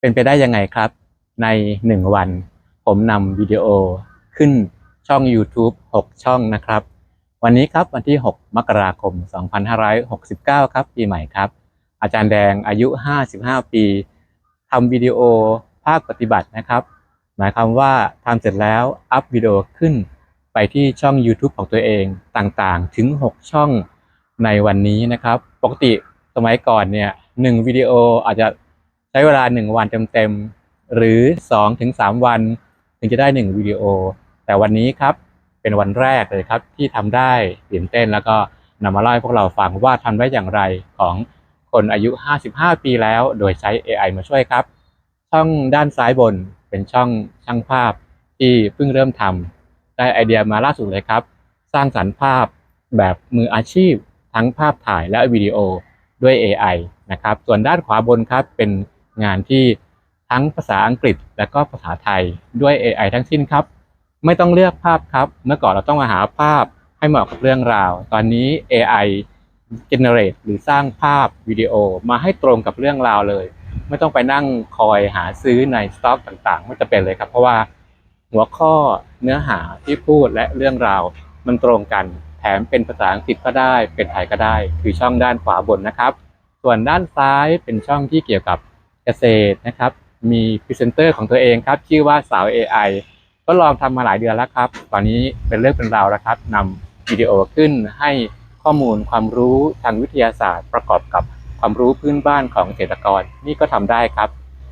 เป็นไปได้ยังไงครับ ในหนึ่งวัน ผมนำวิดีโอขึ้นช่อง YouTube 6 ช่องนะครับ วันนี้ครับวันที่ 6 มกราคม 2569 ครับ ปีใหม่ครับ อาจารย์แดงอายุ 55 ปีทำวิดีโอภาคปฏิบัตินะครับ หมายความว่าทำเสร็จแล้วอัพวิดีโอขึ้นไปที่ช่อง YouTube ของตัวเองต่างๆ ถึง 6 ช่องในวันนี้นะครับ ปกติสมัยก่อนเนี่ยหนึ่งวิดีโออาจจะ ใช้เวลา 1 วันเต็มๆ หรือ 2-3 วัน ถึงจะได้ 1 วิดีโอ แต่วันนี้ครับเป็นวันแรกเลยครับที่ทำได้ตื่นเต้นแล้วก็นำมาเล่าให้พวกเราฟังว่าทำได้อย่างไรของคนอายุ 55 ปีแล้ว โดยใช้ AI มาช่วยครับ ช่องด้านซ้ายบนเป็นช่องช่างภาพที่เพิ่งเริ่มทำได้ไอเดียมาล่าสุดเลยครับ สร้างสรรค์ภาพแบบมืออาชีพ ทั้งภาพถ่ายและวิดีโอด้วย AI นะครับ ส่วนด้านขวาบนครับเป็น งานที่ทั้งภาษาอังกฤษและก็ภาษาไทยด้วย AI ทั้งสิ้นครับ ไม่ต้องเลือกภาพครับ เมื่อก่อนเราต้องมาหาภาพให้เหมาะกับเรื่องราว ตอนนี้ AI generate หรือสร้างภาพวิดีโอมาให้ตรงกับเรื่องราวเลย ไม่ต้องไปนั่งคอยหาซื้อในสต็อกต่างๆ ไม่จะเป็นเลยครับ เพราะว่าหัวข้อเนื้อหาที่พูดและเรื่องราว มันตรงกัน แถมเป็นภาษาอังกฤษก็ได้ เป็นไทยก็ได้ คือช่องด้านขวาบนนะครับ ส่วนด้านซ้ายเป็นช่องที่เกี่ยวกับ เกษตรนะครับ มีพรีเซนเตอร์ของตัวเองครับ ชื่อว่าสาว AI ก็ลองทำมาหลายเดือนแล้วครับ ตอนนี้เป็นเรื่องเป็นราวแล้วครับนำวิดีโอขึ้นให้ข้อมูลความรู้ทางวิทยาศาสตร์ ประกอบกับความรู้พื้นบ้านของเกษตรกรนี่ก็ทำได้ครับ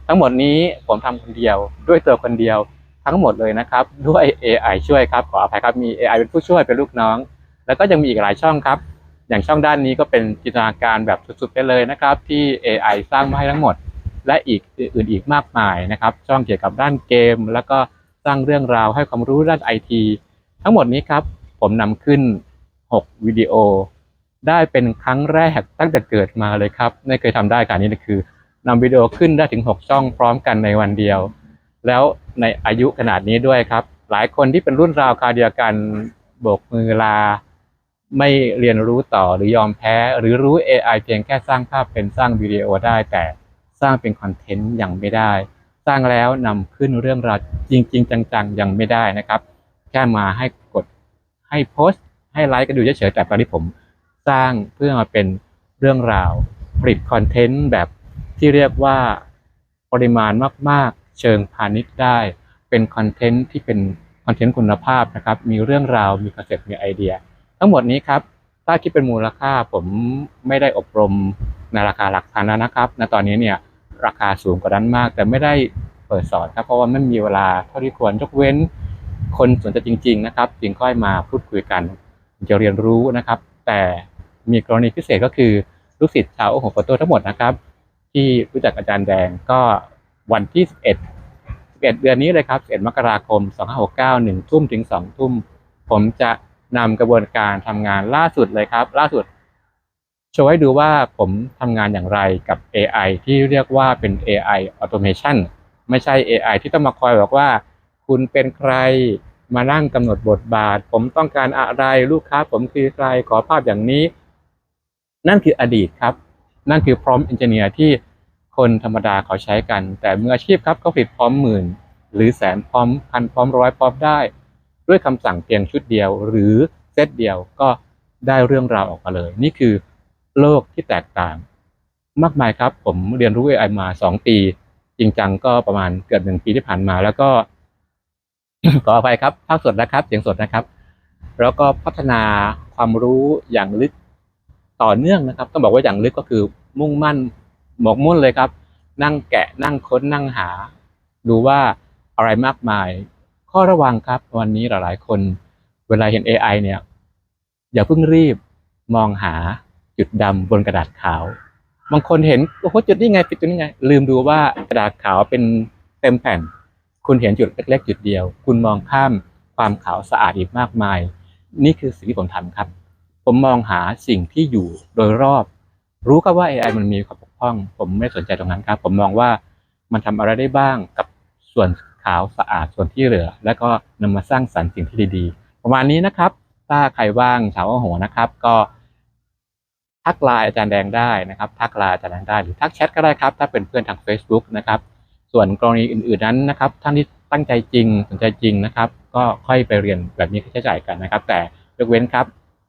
ทั้งหมดนี้ผมทำคนเดียวด้วยตัวคนเดียวทั้งหมดเลยนะครับ ด้วย AI ช่วยครับขออภัยครับมี AI เป็นผู้ช่วยเป็นลูกน้อง แล้วก็ยังมีอีกหลายช่องครับ อย่างช่องด้านนี้ก็เป็นจินตนาการแบบสุดๆไปเลยนะครับ ที่ AI สร้างมาให้ทั้งหมด และอีกอื่นอีกมากมายนะครับ ช่องเกี่ยวกับด้านเกม แล้วก็สร้างเรื่องราวให้ความรู้ด้านไอทีทั้งหมดนี้ครับ ผมนำขึ้น 6 วิดีโอ ได้เป็นครั้งแรกตั้งแต่เกิดมาเลยครับ ไม่เคยทำได้การนี้คือนำวิดีโอขึ้นได้ถึง 6 ช่องพร้อมกันในวันเดียว แล้วในอายุขนาดนี้ด้วยครับ หลายคนที่เป็นรุ่นราวคราวเดียวกันโบกมือลา ไม่เรียนรู้ต่อหรือยอมแพ้ หรือรู้ AI เพียงแค่สร้างภาพเป็นสร้างวิดีโอได้แต่ สร้างเป็นคอนเทนต์ยังไม่ได้ สร้างแล้วนำขึ้นเรื่องราวจริงๆจังๆ ยังไม่ได้นะครับ แค่มาให้กดให้โพสต์ ให้ไลค์กันดูเฉยๆแต่ตอนนี้ผมสร้างเพื่อมาเป็นเรื่องราวผลิตคอนเทนต์แบบที่เรียกว่าปริมาณมากๆ เชิงพาณิชย์ได้ เป็นคอนเทนต์ที่เป็นคอนเทนต์คุณภาพนะครับ มีเรื่องราวมีคอนเซ็ปต์มีไอเดีย ทั้งหมดนี้ครับ ถ้าคิดเป็นมูลค่าผมไม่ได้อบรมในราคาหลักพันแล้วนะครับณตอนนี้เนี่ย ราคาสูงกว่านั้นมาก แต่ไม่ได้เปิดสอนครับ เพราะว่าไม่มีเวลาเท่าที่ควรยกเว้น คนสนใจจริง ๆ นะครับจึงค่อยมาพูดคุยกันจะเรียนรู้นะครับ แต่มีกรณีพิเศษก็คือลูกศิษย์ชาวโอโหโฟโต้ทั้งหมดนะครับ ที่รู้จักอาจารย์แดงก็วันที่ 11 11 เดือนนี้เลยครับ11มกราคม 2569 1ทุ่มถึง 2 ทุ่ม ผมจะนำกระบวนการทำงานล่าสุดเลยครับ ล่าสุด โชว์ให้ดูว่าผมทำงานอย่างไรกับ AI ที่เรียกว่าเป็น AI automation ไม่ใช่ AI ที่ต้องมาคอยบอกว่า คุณเป็นใครมานั่งกำหนดบทบาท ผมต้องการอะไรลูกค้า ผมคือใครขอภาพอย่างนี้ นั่นคืออดีตครับ นั่นคือพร้อม engineer ที่คนธรรมดาเขาใช้กัน แต่มืออาชีพครับเขาผลิตพร้อมหมื่น หรือแสนพร้อมพันพร้อมร้อยพร้อมได้ ด้วยคำสั่งเพียงชุดเดียว หรือเซตเดียวก็ได้เรื่องราวออกมาเลย นี่คือ โลกที่แตกต่าง มากมายครับ ผมเรียนรู้ AI มาสองปี จริงจังก็ประมาณเกือบหนึ่งปีที่ผ่านมา แล้วก็ขออภัยครับภาคสดนะครับเสียงสดนะครับ แล้วก็พัฒนาความรู้อย่างลึกต่อเนื่องนะครับต้องบอกว่าอย่างลึกก็คือมุ่งมั่นหมกมุ่นเลยครับ นั่งแกะนั่งค้นนั่งหา ดูว่าอะไรมากมาย ข้อระวังครับ วันนี้หลายๆ คน เวลาเห็น AI เนี่ย อย่าเพิ่งรีบมองหา จุดดำบนกระดาษขาว บางคนเห็นโอ้โหจุดนี้ไงผิดจุดนี้ไง ลืมดูว่ากระดาษขาวเป็นเต็มแผ่น คุณเห็นจุดเล็กๆจุดเดียว คุณมองข้ามความขาวสะอาดอีกมากมาย นี่คือสิ่งที่ผมทำครับ ผมมองหาสิ่งที่อยู่โดยรอบ รู้ครับว่า AI มันมีความบกพร่อง ผมไม่สนใจตรงนั้นครับ ผมมองว่ามันทำอะไรได้บ้างกับส่วนขาวสะอาดส่วนที่เหลือ แล้วก็นำมาสร้างสรรค์สิ่งที่ดีๆ ประมาณนี้นะครับ ถ้าใครว่างชาวหัวนะครับ ก็ ทักไลน์อาจารย์แดงได้นะครับ ทักไลน์อาจารย์แดงได้หรือทักแชทก็ได้ครับ ถ้าเป็นเพื่อนทาง Facebook นะครับ ส่วนกรณีอื่น ๆนั้นนะครับ ท่านที่ตั้งใจจริงสนใจจริงนะครับ ก็ค่อยไปเรียนแบบนี้ค่าใช้จ่ายกันนะครับ แต่ยกเว้นครับ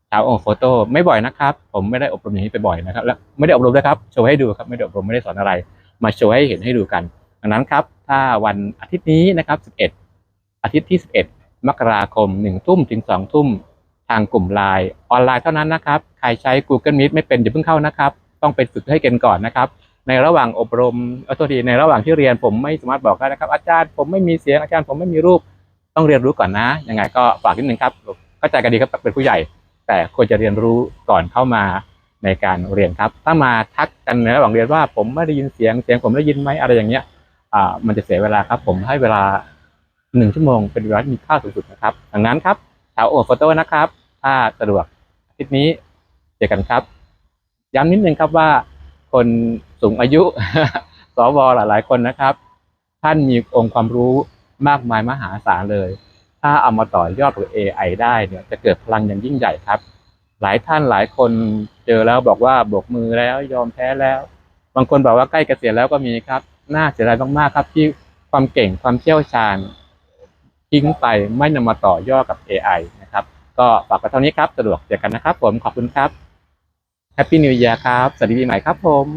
ชาวโอโฟโต้ไม่บ่อยนะครับ ผมไม่ได้อบรมอย่างนี้ไปบ่อยนะครับ และไม่ได้อบรมด้วยครับ โชว์ให้ดูครับ ไม่ได้อบรมไม่ได้สอนอะไร มาโชว์ให้เห็นให้ดูกัน ดังนั้นครับ ถ้าวันอาทิตย์นี้นะครับ 11 อาทิตย์ที่ 11 มกราคม 1 ทุ่มถึง 2 ทุ่ม ทางกลุ่มไลน์ออนไลน์เท่านั้นนะครับ ใครใช้ Google Meet ไม่เป็นอย่าเพิ่งเข้านะครับ ต้องไปฝึกให้เก่งก่อนนะครับ ในระหว่างอบรมเอาตัวทีในระหว่างที่เรียนผมไม่สามารถบอกได้นะครับ อาจารย์ผมไม่มีเสียงอาจารย์ผมไม่มีรูปต้องเรียนรู้ก่อนนะยังไงก็ฝากนิดนึงครับเข้าใจกันดีครับเป็นผู้ใหญ่ แต่ควรจะเรียนรู้ก่อนเข้ามาในการเรียนครับ ถ้ามาทักกันในระหว่างเรียนว่าผมไม่ได้ยินเสียงเสียงผมได้ยินไหมอะไรอย่างเงี้ยอ่ามันจะเสียเวลาครับ ผมให้เวลาหนึ่งชั่วโมงเป็นเวลาที่มีค่าสูงสุดนะครับดังนั้นครับ ชาวโอโฟโต้นะครับ ถ้าสะดวกอาทิตย์นี้เจอกันครับ ย้ำนิดนึงครับว่าคนสูงอายุ สวหลาย ๆ คนนะครับ ท่านมีองค์ความรู้มากมายมหาศาลเลย ถ้าเอามาต่อยอดกับ AI ได้เนี่ยจะเกิดพลังอย่างยิ่งใหญ่ครับ หลายท่านหลายคนเจอแล้วบอกว่าโบกมือแล้วยอมแพ้แล้ว บางคนบอกว่าใกล้เกษียณแล้วก็มีครับ น่าเสียดายมากๆครับที่ความเก่งความเชี่ยวชาญ ทิ้งไปไม่นำมาต่อยอดกับ AI นะครับ ก็ฝากไว้เท่านี้ครับ สะดวกเจอกันนะครับผมขอบคุณครับ Happy New Year ครับ สวัสดีปีใหม่ครับผม